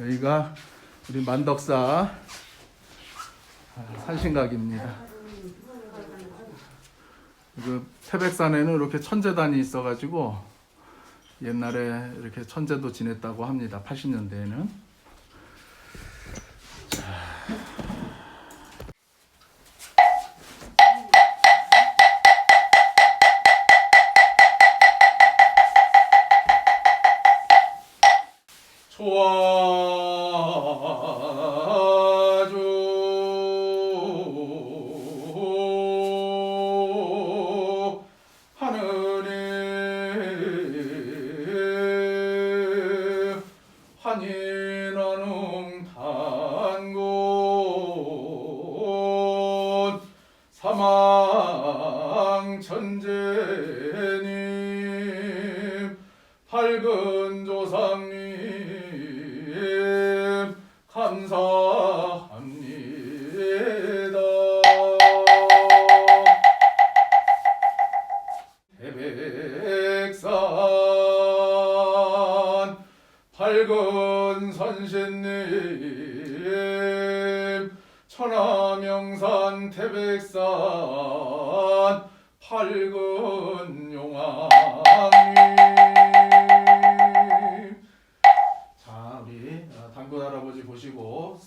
여기가 우리 만덕사 산신각입니다. 그 태백산에는 이렇게 천재단이 있어가지고 옛날에 이렇게 천재도 지냈다고 합니다. 80년대에는. 좋아주 하늘에 환인하는 단곳 사망 천재님 밝은 조상님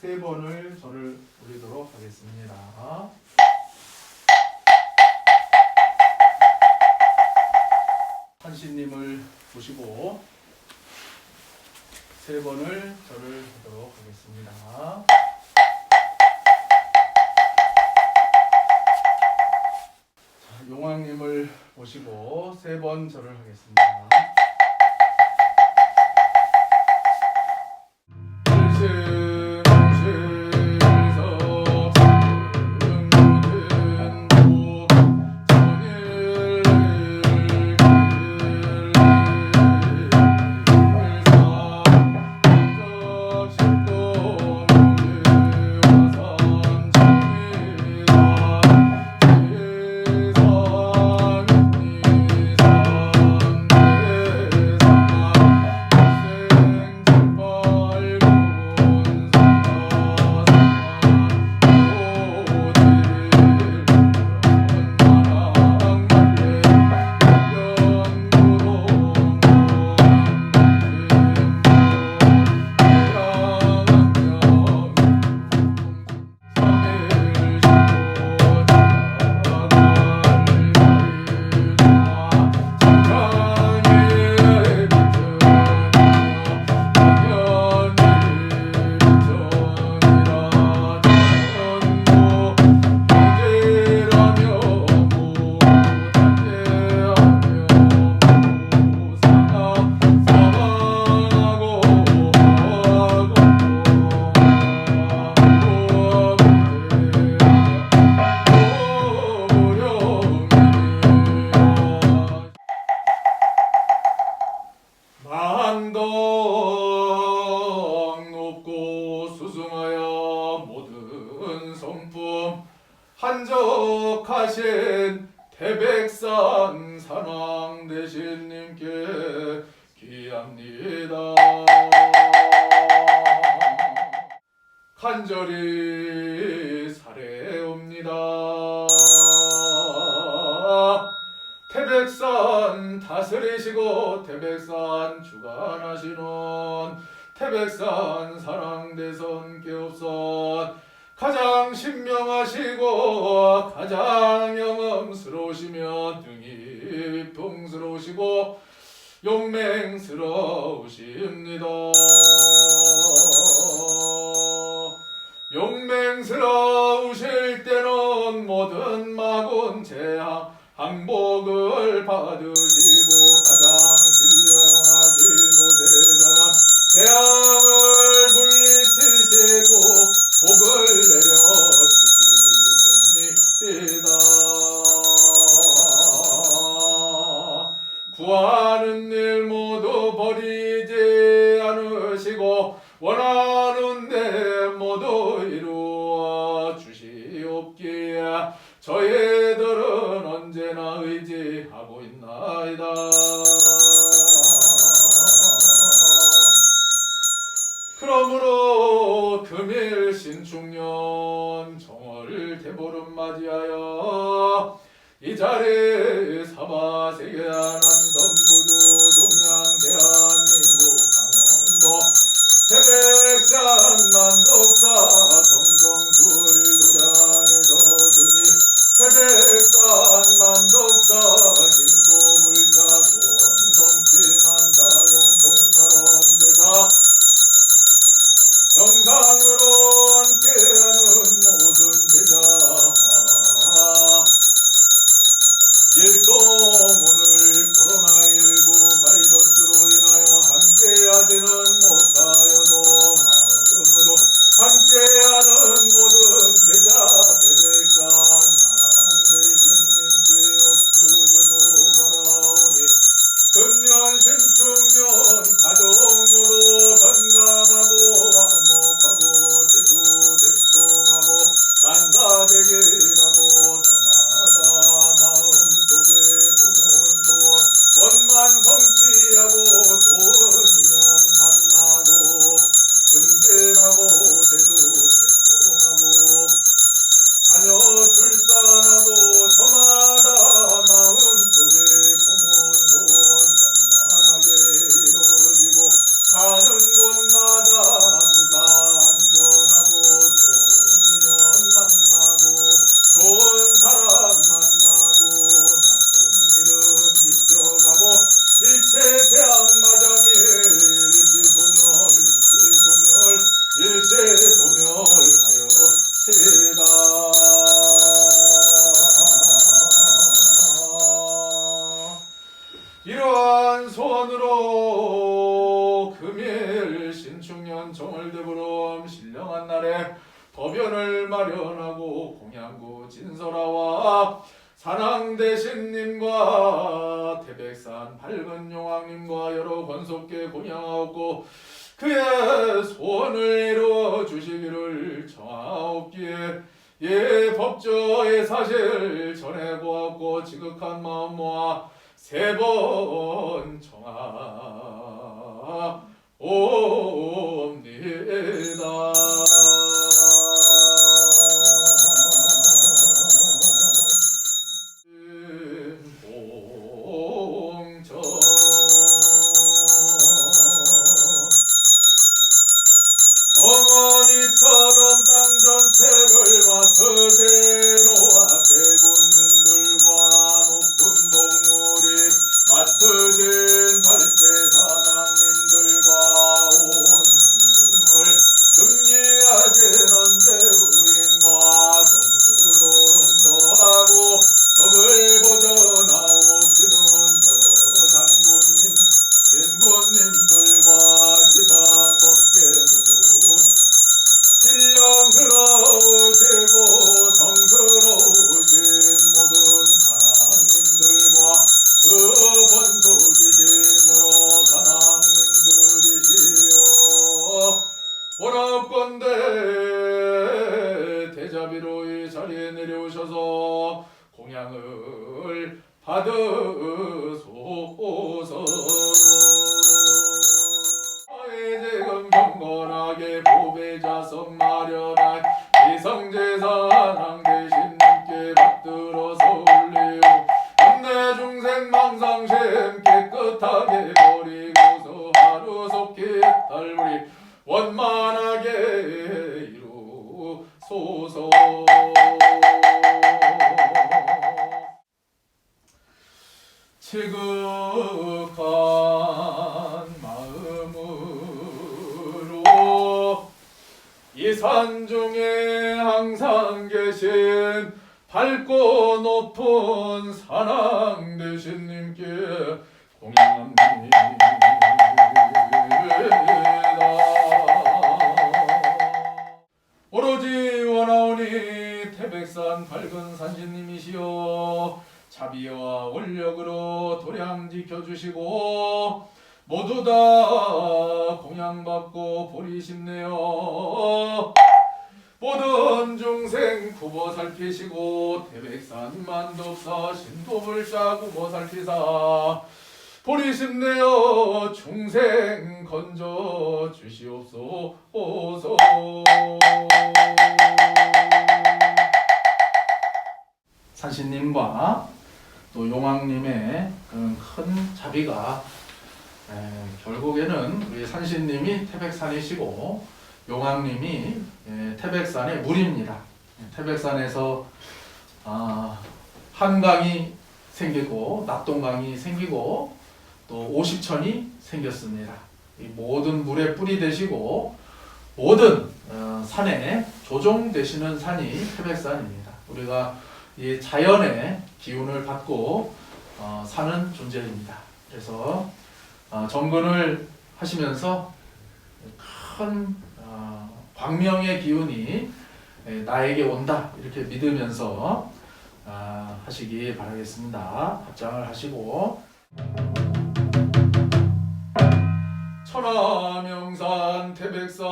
세 번을 절을 올리도록 하겠습니다. 한신님을 보시고 세 번을 절을 하도록 하겠습니다. 자, 용왕님을 보시고 세 번 절을 하겠습니다. 태백산 다스리시고 태백산 주관하시는 태백산 사랑대선 개업선 가장 신명하시고 가장 영음스러우시며 등이 풍스러우시고 용맹스러우십니다. 용맹스러우실 때는 모든 마군 재앙 항복을 받으시고 가장 신령하신 곳에서는 재앙을 물리치시고 복을 내려주시옵니다. 구하는 일 모두 버리지 않으시고 원하는 데 모두 저희들은 언제나 의지하고 있나이다. 그러므로 금일 신축년 정월 대보름 맞이하여 이 자리에 사바세계 안남덤부주 동양 대한민국 강원도 태백산 만덕사 정정주을 누량 의식을 청하옵기에 예 법조의 사실 전해 보았고 지극한 마음 모아 세 번 청하옵니다. 이 터른 땅 summa 산중에 항상 계신 밝고 높은 사랑 대신님께 공양합니다. 오로지 원하오니 태백산 밝은 산지님이시여 자비와 원력으로 도량 지켜주시고 모두 다 공양받고 보리 심네요. 모든 중생 구보 살피시고 대백산 만독사 신도불 싸구보 뭐 살피사 보리 심네요 중생 건져 주시옵소서. 사신님과 또 용왕님의 그런 큰 자비가 에, 결국에는 우리 산신님이 태백산이시고 용왕님이 에, 태백산의 물입니다. 에, 태백산에서 아, 한강이 생기고 낙동강이 생기고 또 오십천이 생겼습니다. 이 모든 물의 뿌리 되시고 모든 어, 산에 조종 되시는 산이 태백산입니다. 우리가 이 자연의 기운을 받고 어, 사는 존재입니다. 그래서 어, 정근을 하시면서 큰 어, 광명의 기운이 에, 나에게 온다 이렇게 믿으면서 아, 하시기 바라겠습니다. 합장을 하시고 천하명산 태백산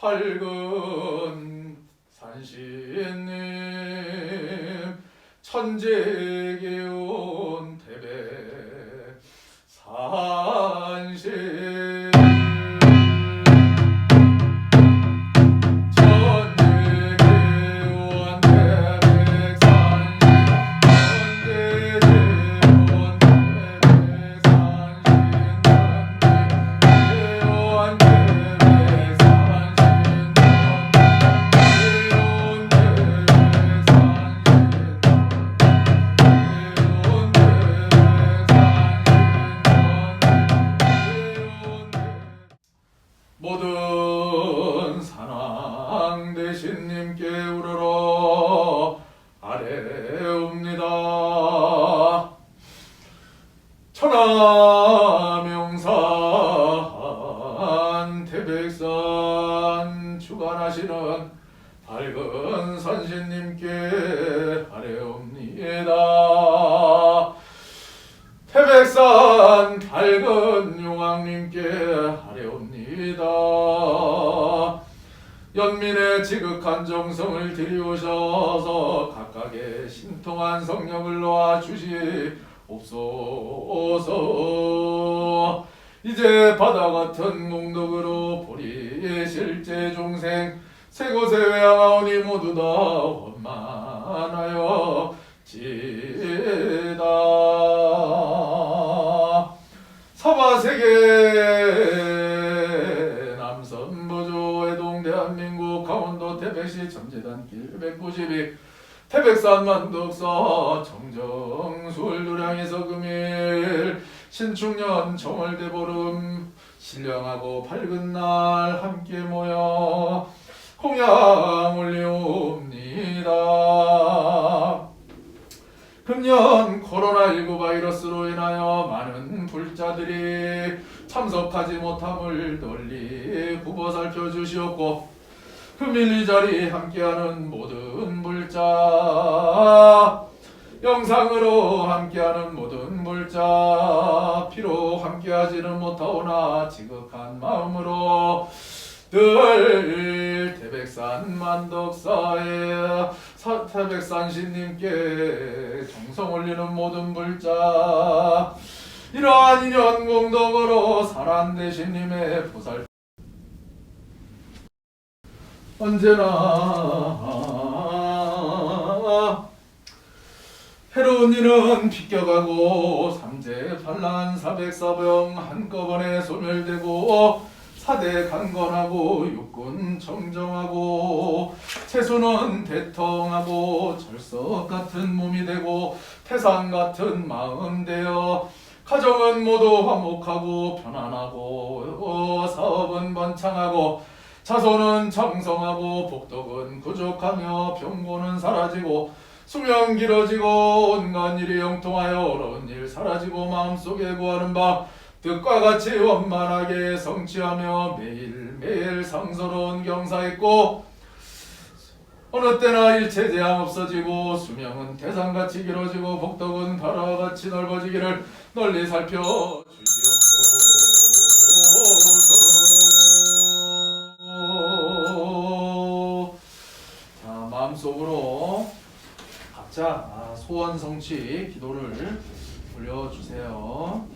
밝은 산신님 천재기운 태백 산 연민의 지극한 정성을 들이오셔서 각각의 신통한 성령을 놓아 주시옵소서. 이제 바다 같은 공덕으로 보리 실제 중생 세 곳에 외양하오니 모두 다 원만하여 지다. 서바세계 강원도 태백시 점재단길 192 태백산 만덕사 정정술 누량에서 금일 신축년 정월대 보름 신령하고 밝은 날 함께 모여 공양 올리옵니다. 금년 코로나19 바이러스로 인하여 많은 불자들이 참석하지 못함을 널리 굽어 살펴주시옵고 금일 이 자리 함께하는 모든 불자. 영상으로 함께하는 모든 불자. 비록 함께하지는 못하오나 지극한 마음으로 늘 태백산 만덕사에 사- 태백산 신님께 정성 올리는 모든 불자. 이러한 인연 공덕으로 사란 대신님의 보살 언제나 해로운 일은 비껴가고 삼재 반란 사백사병 한꺼번에 소멸되고 사대 강건하고 육군 정정하고 채수는 대통하고 절석 같은 몸이 되고 태산 같은 마음 되어 가정은 모두 화목하고 편안하고 사업은 번창하고 자손은 장성하고 복덕은 부족하며 병고는 사라지고 수명 길어지고 온갖 일이 영통하여 어려운 일 사라지고 마음속에 구하는 바 뜻과 같이 원만하게 성취하며 매일매일 상서로운 경사 있고 어느 때나 일체 재앙 없어지고 수명은 태산같이 길어지고 복덕은 바다와 같이 넓어지기를 널리 살펴 주시옵 마음속으로 각자 아, 소원 성취 기도를 올려주세요.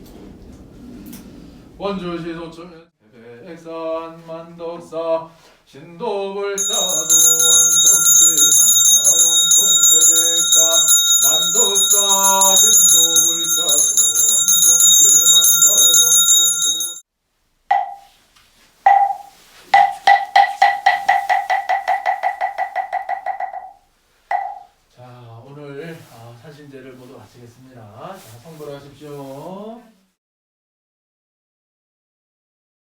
원주시 소천면 백산 만덕사 신도불자도 원성치 만사영통태백산 만덕사 신도불자